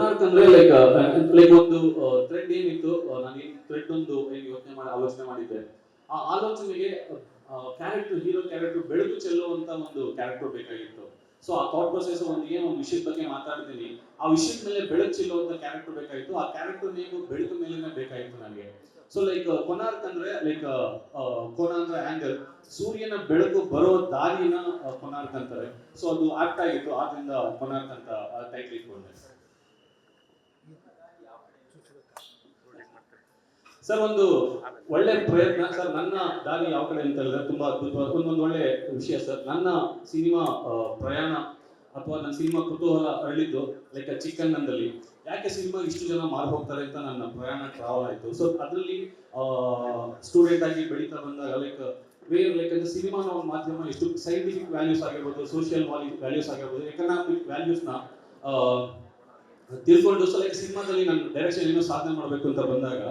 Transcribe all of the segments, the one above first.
ಕೊನಾರ್ಕ್ ಅಂದ್ರೆ like like ಒಂದು thread ಏನಿತ್ತು ನಾನು ಈ ಥ್ರೆಡ್ ಒಂದು ಏನು ಯೋಚನೆ ಮಾಡಿ, ಆಲೋಚನೆ ಮಾಡಿದ್ದೆ. ಆ ಆಲೋಚನೆಗೆ ಕ್ಯಾರೆಕ್ಟರ್ ಹೀರೋ ಕ್ಯಾರೆಕ್ಟರ್ ಬೆಳಕು ಚೆಲ್ಲುವಂತ ಒಂದು ಕ್ಯಾರೆಕ್ಟರ್ ಬೇಕಾಗಿತ್ತು. ಸೊ ಆ ಥಾಟ್ ಪ್ರೊಸೆಸ್ ಒಂದು ಏನು, ಒಂದು ವಿಷಯದ ಬಗ್ಗೆ ಮಾತಾಡ್ತೀನಿ. ಆ ವಿಷಯದ ಮೇಲೆ ಬೆಳಕು ಚೆಲ್ಲುವಂತ ಕ್ಯಾರೆಕ್ಟರ್ ಬೇಕಾಗಿತ್ತು. ಆ ಕ್ಯಾರೆಕ್ಟರ್ ನೇಮು ಬೆಳಕು ಮೇಲೆ ಬೇಕಾಗಿತ್ತು ನನಗೆ. ಸೊ ಲೈಕ್ ಕೊನಾರ್ಕ್ ಅಂದ್ರೆ ಲೈಕ್ ಕೋನ ಅಂದ್ರೆ ಆಂಗಲ್ ಸೂರ್ಯನ ಬೆಳಕು ಬರೋ ದಾರಿನ ಕೊನಾರ್ಕ್ ಅಂತಾರೆ. ಸೊ ಅದು ಆಪ್ಟ್ ಆಗಿತ್ತು. ಆದ್ರಿಂದ ಕೊನಾರ್ಕ್ ಅಂತ ಟೈಟ್ಲ್ ಇಟ್ಕೊಂಡೆ. ಸರ್, ಒಂದು ಒಳ್ಳೆ ಪ್ರಯತ್ನ. ಸರ್, ನನ್ನ ದಾರಿ ಯಾವ ಕಡೆ ಅಂತ ಹೇಳಿದ್ರೆ ತುಂಬಾ ಅದ್ಭುತವಾದ ಒಂದೊಂದು ಒಳ್ಳೆ ವಿಷಯ ಸರ್. ನನ್ನ ಸಿನಿಮಾ ಪ್ರಯಾಣ ಅಥವಾ ನನ್ನ ಸಿನಿಮಾ ಕುತೂಹಲ ಅರಳಿದ್ದು ಲೈಕ್ ಚಿಕ್ಕನ್ನಂದಲ್ಲಿ ಯಾಕೆ ಸಿನಿಮಾ ಇಷ್ಟು ಜನ ಮಾರು ಹೋಗ್ತಾರೆ ಅಂತ ನನ್ನ ಪ್ರಯಾಣ ಟ್ರಾವೆಲ್ ಆಯ್ತು. ಸೊ ಅದರಲ್ಲಿ ಸ್ಟೂಡೆಂಟ್ ಆಗಿ ಬೆಳೀತಾ ಬಂದಾಗ ಲೈಕ್ ವೇರ್ ಲೈಕ್ ಅಂದ್ರೆ ಸಿನಿಮಾ ಒಂದು ಮಾಧ್ಯಮ, ಎಷ್ಟು ಸೈಂಟಿಫಿಕ್ ವ್ಯಾಲ್ಯೂಸ್ ಆಗಿರ್ಬೋದು ಸೋಷಿಯಲ್ ವ್ಯಾಲ್ಯೂಸ್ ಆಗಿರ್ಬೋದು ಎಕನಾಮಿಕ್ ವ್ಯಾಲ್ಯೂಸ್ನ ತಿಳ್ಕೊಂಡು ಸೊ ಲೈಕ್ ಸಿನಿಮಾದಲ್ಲಿ ನನ್ನ ಡೈರೆಕ್ಷನ್ ಏನೋ ಸಾಧನೆ ಮಾಡಬೇಕು ಅಂತ ಬಂದಾಗ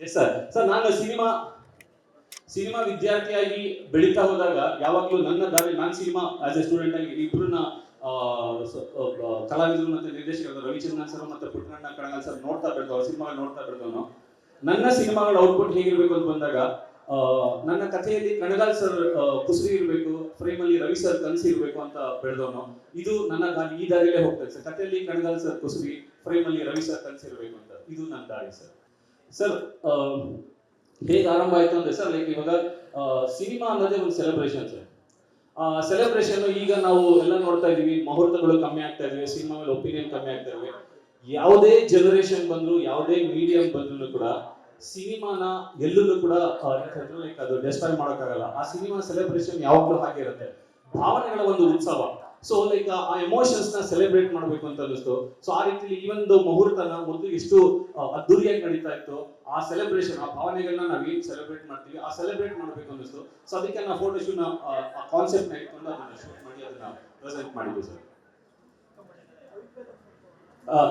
ಎಸ್ ಸರ್ ಸರ್ ನಾನು ಸಿನಿಮಾ ಸಿನಿಮಾ ವಿದ್ಯಾರ್ಥಿಯಾಗಿ ಬೆಳೀತಾ ಹೋದಾಗ ಯಾವಾಗಲೂ ನನ್ನ ದಾರಿ ನಾನು ಸಿನಿಮಾ ಆಸ್ ಎ ಸ್ಟೂಡೆಂಟ್ ಆಗಿ ಇಬ್ಬರನ್ನ ಕಲಾವಿದರು ಮತ್ತೆ ನಿರ್ದೇಶಕರು ರವಿಚಂದ್ರನ್ ಸರ್ ಮತ್ತೆ ಪುಟ್ಟಣ್ಣ ಕಣಗಲ್ ಸರ್ ನೋಡ್ತಾ ಬೆಳೆದವ ಸಿನಿಮಾ ನೋಡ್ತಾ ಬೆಳೆದವನು ನನ್ನ ಸಿನಿಮಾಗಳ ಔಟ್ಪುಟ್ ಹೇಗಿರ್ಬೇಕು ಅಂತ ಬಂದಾಗ ನನ್ನ ಕಥೆಯಲ್ಲಿ ಕಣಗಾಲ್ ಸರ್ ಕುಸುರಿ ಇರಬೇಕು ಫ್ರೇಮ್ ಅಲ್ಲಿ ರವಿ ಸರ್ ಕನಸು ಇರಬೇಕು ಅಂತ ಬೆಳೆದವನು. ಇದು ನನ್ನ ದಾರಿ, ಈ ದಾರಿಯಲ್ಲೇ ಹೋಗ್ತದೆ ಸರ್ ಕಥೆಯಲ್ಲಿ ಕಣಗಾಲ್ ಸರ್ ಕುಸುರಿ ಫ್ರೇಮ್ ಅಲ್ಲಿ ರವಿ ಸರ್ ಕನಸು ಇರಬೇಕು ಅಂತ. ಇದು ನನ್ನ ದಾರಿ ಸರ್ ಸರ್ ಹೇಗೆ ಆರಂಭ ಆಯ್ತು ಅಂದ್ರೆ ಸರ್ ಲೈಕ್ ಇವಾಗ ಸಿನಿಮಾ ಅನ್ನೋದೇ ಒಂದು ಸೆಲೆಬ್ರೇಷನ್ ಸರ್. ಆ ಸೆಲೆಬ್ರೇಷನ್ ಈಗ ನಾವು ಎಲ್ಲ ನೋಡ್ತಾ ಇದೀವಿ ಮುಹೂರ್ತಗಳು ಕಮ್ಮಿ ಆಗ್ತಾ ಇದಾವೆ, ಸಿನಿಮಾ ಮೇಲೆ ಒಪಿನಿಯನ್ ಕಮ್ಮಿ ಆಗ್ತಾ ಇದಾವೆ. ಯಾವುದೇ ಜನರೇಷನ್ ಬಂದ್ರು, ಯಾವುದೇ ಮೀಡಿಯಂ ಬಂದ್ರು ಕೂಡ ಸಿನಿಮಾನ ಎಲ್ಲೂ ಕೂಡ ಲೈಕ್ ಅದು ಡೆಸ್ಟ್ರಾಯ್ ಮಾಡೋಕ್ಕಾಗಲ್ಲ. ಆ ಸಿನಿಮಾ ಸೆಲೆಬ್ರೇಷನ್ ಯಾವಾಗಲೂ ಹಾಗೆ ಇರುತ್ತೆ. ಭಾವನೆಗಳ ಒಂದು ಉತ್ಸವ. ಸೊ ಲೈಕ್ ಆ ಎಮೋಷನ್ಸ್ನ ಸೆಲೆಬ್ರೇಟ್ ಮಾಡಬೇಕು ಅಂತ ಅನ್ನಿಸ್ತು. ಸೊ ಆ ರೀತಿಲಿ ಈ ಒಂದು ಮುಹೂರ್ತನ ಮೊದಲು ಎಷ್ಟು ಅದ್ದೂರಿಯಾಗಿ ನಡೀತಾ ಇತ್ತು. ಆ ಸೆಲೆಬ್ರೇಷನ್ ಆ ಭಾವನೆಗಳನ್ನ ನಾವು ಏನ್ ಸೆಲೆಬ್ರೇಟ್ ಮಾಡ್ತೀವಿ, ಆ ಸೆಲೆಬ್ರೇಟ್ ಮಾಡಬೇಕು ಅನ್ನಿಸ್ತು. ಸೊ ಅದಕ್ಕೆ ನಾವು ಫೋಟೋ ಶೂಟ್ ಆ ಕಾನ್ಸೆಪ್ಟ್ನ ಇಟ್ಕೊಂಡು ಅದನ್ನ ಶೂಟ್ ಮಾಡಿ, ಅದನ್ನ ಪ್ರೆಸೆಂಟ್ ಮಾಡಿದ್ವಿ ಸರ್.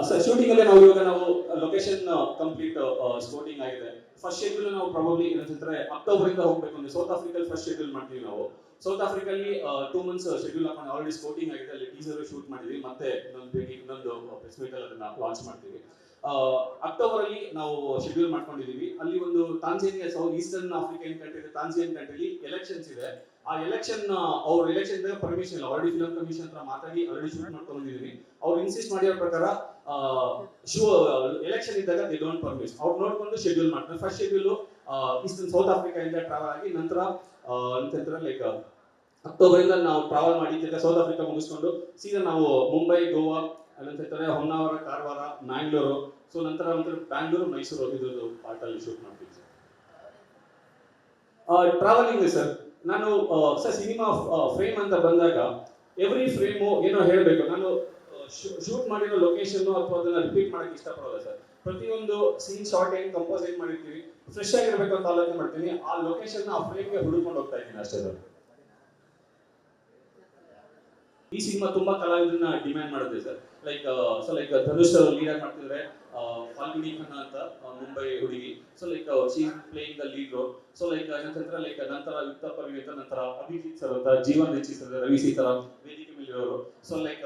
ಸರ್ ಶೂಟಿಂಗ್ ಅಲ್ಲಿ ನಾವು ಇವಾಗ ನಾವು ಲೊಕೇಶನ್ ಕಂಪ್ಲೀಟ್ ಶೂಟಿಂಗ್ ಆಗಿದೆ. ಫಸ್ಟ್ ಶೆಡ್ಯೂಲ್ ನಾವು ಪ್ರಾಬಬ್ಲಿ ಏನಂತಂದ್ರೆ ಅಕ್ಟೋಬರ್ ಇಂದ ಹೋಗ್ಬೇಕು ಅಂದ್ರೆ ಸೌತ್ ಆಫ್ರಿಕಾ ಫಸ್ಟ್ ಶೆಡ್ಯೂಲ್ ಮಾಡ್ತೀವಿ ನಾವು. ಸೌತ್ ಆಫ್ರಿಕಲ್ಲಿ ಟೂ ಮಂತ್ಸ್ ಶೆಡ್ಯೂಲ್ ಹಾಕೊಂಡು ಆಲ್ರೆಡಿ ಸ್ಪೋರ್ಟಿಂಗ್ ಆಗಿದೆ ಅಲ್ಲಿ ಟೀಸರ್ ಶೂಟ್ ಮಾಡಿದ್ವಿ. ಮತ್ತೆ ಇನ್ನೊಂದು ಇನ್ನೊಂದು ಪ್ರೆಸ್ ಅಲ್ಲಿ ಅದನ್ನ ಲಾಂಚ್ ಮಾಡ್ತೀವಿ. ಅಕ್ಟೋಬರ್ ಅಲ್ಲಿ ನಾವು ಶೆಡ್ಯೂಲ್ ಮಾಡ್ಕೊಂಡಿದೀವಿ. ಅಲ್ಲಿ ಒಂದು Tanzania south eastern African country Tansen ಕಂಟ್ರಿಲಿ ಎಲೆಕ್ಷನ್ಸ್ ಇದೆ. ಆ ಎಲೆಕ್ಷನ್ ಅವ್ರ ಎಲೆಕ್ಷನ್ ಇದ್ದಾಗ ಪರ್ಮಿಷನ್ ಇಲ್ಲ. ಆಲ್ರೆಡಿ ಫಿಲಂ ಕಮಿಷನ್ ಹತ್ರ ಮಾತಾಡಿ ಆಲ್ರೆಡಿ ಶೂಟ್ ಮಾಡ್ಕೊಂಡು ಬಂದಿದ್ದೀನಿ ಅವ್ರು ಇನ್ಸಿಸ್ಟ್ ಮಾಡಿರೋ ಪ್ರಕಾರ ಶೂ ಎಲೆಕ್ಷನ್ ಇದ್ದಾಗ ದೇ ಡೋಂಟ್ ಪರ್ಮಿಸ್ ಅವ್ರು ನೋಡ್ಕೊಂಡು ಶೆಡ್ಯೂಲ್ ಮಾಡ್ತಾರೆ. First schedule eastern South Africa ಇಂದ ಟ್ರಾವೆಲ್ ಆಗಿ ನಂತರ ಅಂತಂದ್ರೆ ಲೈಕ್ ಅಕ್ಟೋಬರ್ ಇಂದ ನಾವು ಟ್ರಾವೆಲ್ ಮಾಡಿ ಸೌತ್ ಆಫ್ರಿಕಾ ಮುಗಿಸ್ಕೊಂಡು ಸೀದಾ ನಾವು ಮುಂಬೈ ಗೋವಾ ಅಲ್ಲಂತಾರೆ ಹೊನ್ನಾವರ ಕಾರವಾರ ಮ್ಯಾಂಗ್ಳೂರು ಸೊ ನಂತರ ನಂತರ ಬ್ಯಾಂಗ್ಳೂರು ಮೈಸೂರು ಇದ್ರದ್ದು ಪಾರ್ಟ್ ಅಲ್ಲಿ ಶೂಟ್ ಮಾಡ್ತೀವಿ ಟ್ರಾವೆಲಿಂಗ್ ಸರ್ ನಾನು ಸರ್, ಸಿನಿಮಾ ಫ್ರೇಮ್ ಅಂತ ಬಂದಾಗ ಎವ್ರಿ ಫ್ರೇಮು ಏನೋ ಹೇಳಬೇಕು. ನಾನು ಶೂಟ್ ಮಾಡಿರೋ ಲೊಕೇಶನ್ ಅಥವಾ ಅದನ್ನ ರಿಪೀಟ್ ಮಾಡಕ್ಕೆ ಇಷ್ಟಪಡೋಲ್ಲ ಸರ್. ಪ್ರತಿಯೊಂದು ಸೀನ್ ಶಾರ್ಟ್ ಏನ್ ಕಂಪೋಸ್ ಏನ್ ಮಾಡಿರ್ತೀವಿ. ಫ್ರೆಶ್ ಆಗಿರ್ಬೇಕು ಅಂತ ಆಲೋಚನೆ ಮಾಡ್ತೀನಿ. ಆ ಲೊಕೇಶನ್ ಆ ಫ್ರೇಮ್ಗೆ ಹುಡುಕೊಂಡು ಹೋಗ್ತಾ ಇದ್ದೀನಿ ಅಷ್ಟೇ ಸರ್. ಈ ಸಿನಿಮಾ ತುಂಬಾ ಕಲಾವಿದರನ್ನ ಡಿಮ್ಯಾಂಡ್ ಮಾಡುತ್ತೆ sir. Like so like Dhanush ಆಗಿ ಮಾಡ್ತಿದ್ರೆ ಫಾಲ್ಗುನಿ ಖನ್ನಾ ಅಂತ ಮುಂಬೈ ಹುಡುಗಿ. So like she playing the lead role so like ನಂತರ ಲೈಕ್ ನಂತರ ಯುಕ್ತ ಪರಿಣಿತ ನಂತರ ಅಭಿಜಿತ್ ಸರ್ ಅಂತ ಜೀವನ್ ರೆಚ್ಚಿ ಸರ್ ರವಿ ಸೀತಾರಾಮ್, ವೇದಿಕೆ ಮೇಲಿರೋರು ಸೊ ಲೈಕ್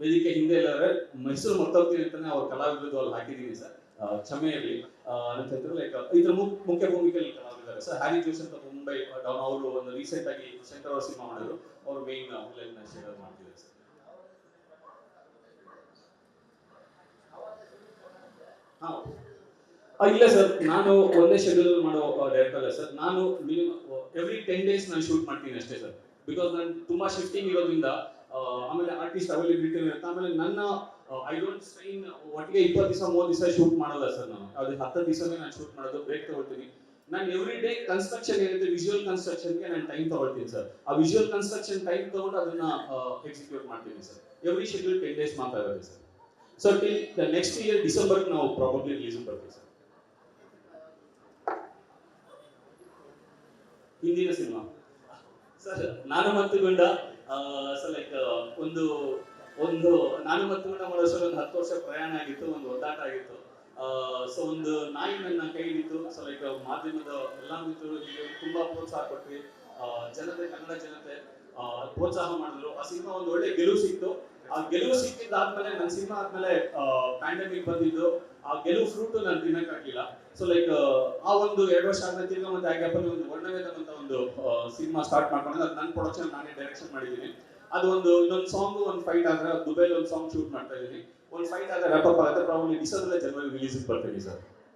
ವೇದಿಕೆ ಹಿಂದೆ ಇಲ್ಲಾದ್ರೆ ಮೈಸೂರು ಮರ್ತೋಗ್ತೀನಿ ಅಂತಾನೆ ಅವ್ರ ಕಲಾವಿದರು ಅಲ್ಲಿ ಹಾಕಿದೀನಿ ಸರ್. ಕ್ಷಮೆಯಲ್ಲಿ ಇರಲಿ ಲೈಕ್ ಇದ್ರ ಮುಖ್ಯ ಭೂಮಿಕೆಯಲ್ಲಿ ಕಲಾವಿದ್ದಾರೆ. ಸರ್ ಹ್ಯಾರಿ ಜೋಸ್ ಅಂತ ಮುಂಬೈ ಅವರು ಒಂದು ರೀಸೆಂಟ್ ಆಗಿ ಸೆಂಟರ್ ಸಿನಿಮಾ ಮಾಡಿದ್ರು. ಅವ್ರು ಮೇನ್ ಮಾಡ್ತಿದ್ದಾರೆ ಸರ್ ಹಾ ಆ, ಇಲ್ಲ ಸರ್, ನಾನು ಒಂದೇ ಶೆಡ್ಯೂಲ್ ಮಾಡೋ ಡೈರೆಕ್ಟರ್ ಅಲ್ಲ ಸರ್. ನಾನು ಎವ್ರಿ ಟೆನ್ ಡೇಸ್ ನಾನು ಶೂಟ್ ಮಾಡ್ತೀನಿ ಅಷ್ಟೇ ಸರ್. ಬಿಕಾಸ್ ನಾನು ತುಂಬಾ ಶಿಫ್ಟಿಂಗ್ ಇರೋದ್ರಿಂದ ಆಮೇಲೆ ಆರ್ಟಿಸ್ಟ್ ಅವೈಲೇಬಿಲಿಟಿ ಇರುತ್ತೆ. ಆಮೇಲೆ ನನ್ನ ಐ ಡೋಂಟ್ ಸ್ಟ್ರೈನ್ ಒಟ್ಟಿಗೆ ಇಪ್ಪತ್ತು ದಿವಸ, ಮೂವತ್ತು ದಿವಸ ಶೂಟ್ ಮಾಡಲ್ಲ ಸರ್ ನಾನು. ಅದು ಹತ್ತು ದಿವಸನೇ ನಾನು ಶೂಟ್ ಮಾಡೋದು ಬ್ರೇಕ್ ತಗೊಳ್ತೀನಿ. ನಾನು ಎವ್ರಿ ಡೇ ಕನ್ಸ್ಟ್ರಕ್ಷನ್ ಏನಿದೆ ವಿಜುವಲ್ ಕನ್ಸ್ಟ್ರಕ್ಷನ್ಗೆ ನಾನು ಟೈಮ್ ತಗೊಳ್ತೀನಿ ಸರ್. ಆ ವಿಜುವಲ್ ಕನ್ಸ್ಟ್ರಕ್ಷನ್ ಟೈಮ್ ತಗೊಂಡು ಅದನ್ನ ಎಕ್ಸಿಕ್ಯೂಟ್ ಮಾಡ್ತೀನಿ sir. Every schedule ten days ಮಾತಾಡೋದು sir. So till next year December ನಾವು ಪ್ರಾಬಬ್ಲಿ ರಿಲೀಸ್ ಬರ್ತೀವಿ ಸರ್. ಹಿಂದಿನ ಸಿನಿಮಾ. ಸರ್, ನಾನು ಮತ್ತು ಗುಂಡ ಸರ್ ಲೈಕ್ ಒಂದು ಒಂದು, ನಾನು ಮತ್ತು ಗುಂಡ ಮಾಡೋ ಸರ್, ಒಂದು ಹತ್ತು ವರ್ಷ ಪ್ರಯಾಣ ಆಗಿತ್ತು, ಒಂದು ಒದ್ದಾಟ ಆಗಿತ್ತು. ಸೊ ಒಂದು ನಾಯಿ ನನ್ನ ಕೈ ಹಿಡಿತು. ಸೊ ಲೈಕ್ ಮಾಧ್ಯಮದ ಎಲ್ಲ ಮಿತ್ರರು ತುಂಬಾ ಪ್ರೋತ್ಸಾಹ ಕೊಟ್ವಿ. ಜನತೆ, ಕನ್ನಡ ಜನತೆ ಪ್ರೋತ್ಸಾಹ ಮಾಡಿದ್ರು. ಆ ಸಿನಿಮಾ ಒಂದು ಒಳ್ಳೆ ಗೆಲುವು ಸಿಕ್ತು. ಆ ಗೆಲುವು ಸಿಕ್ಕಿದ್ದಾದ್ಮೇಲೆ ನನ್ನ ಸಿನಿಮಾ ಆದ್ಮೇಲೆ ಪ್ಯಾಂಡಮಿಕ್ ಬಂದಿದ್ದು, ಆ ಗೆಲುವು ಫ್ರೂಟ್ ನಾನು ತಿನ್ನಕ್ಕಾಗಿಲ್ಲ ಸೊ ಲೈಕ್ ಆ ಒಂದು ಎರಡು ವರ್ಷ ಆದ್ಮೇಲೆ ತಿರ್ಗಾ ಮತ್ತೆ ಆ ಗ್ಯಾಪಲ್ಲಿ ಒಂದು ಒಳ್ಳೆ ಅಂತ ಒಂದು ಸಿನಿಮಾ ಸ್ಟಾರ್ಟ್ ಮಾಡ್ಕೊಂಡು. ಅದು ನನ್ನ ಪ್ರೊಡಕ್ಷನ್ ನಾನೇ ಡೈರೆಕ್ಷನ್ ಮಾಡಿದ್ದೀನಿ. ಅದು ಒಂದು, ಇನ್ನೊಂದು ಸಾಂಗ್ ಒಂದು ಫೈಟ್ ಆದ್ರೆ ದುಬೈಲಿ ಒಂದು ಸಾಂಗ್ ಶೂಟ್ ಮಾಡ್ತಾ ಇದ್ದೀನಿ. ಒಂದು ಫೈಟ್ ಆದ್ರೆ ರ್ಯಾಪ್ ಅಪ್ ಆಗುತ್ತೆ. ಪ್ರಾಬ್ಲಮ್ ಡಿಸೆಂಬರ್ ಜನವರಿ ರಿಲೀಸ್ ಬರ್ತೀನಿ ಸರ್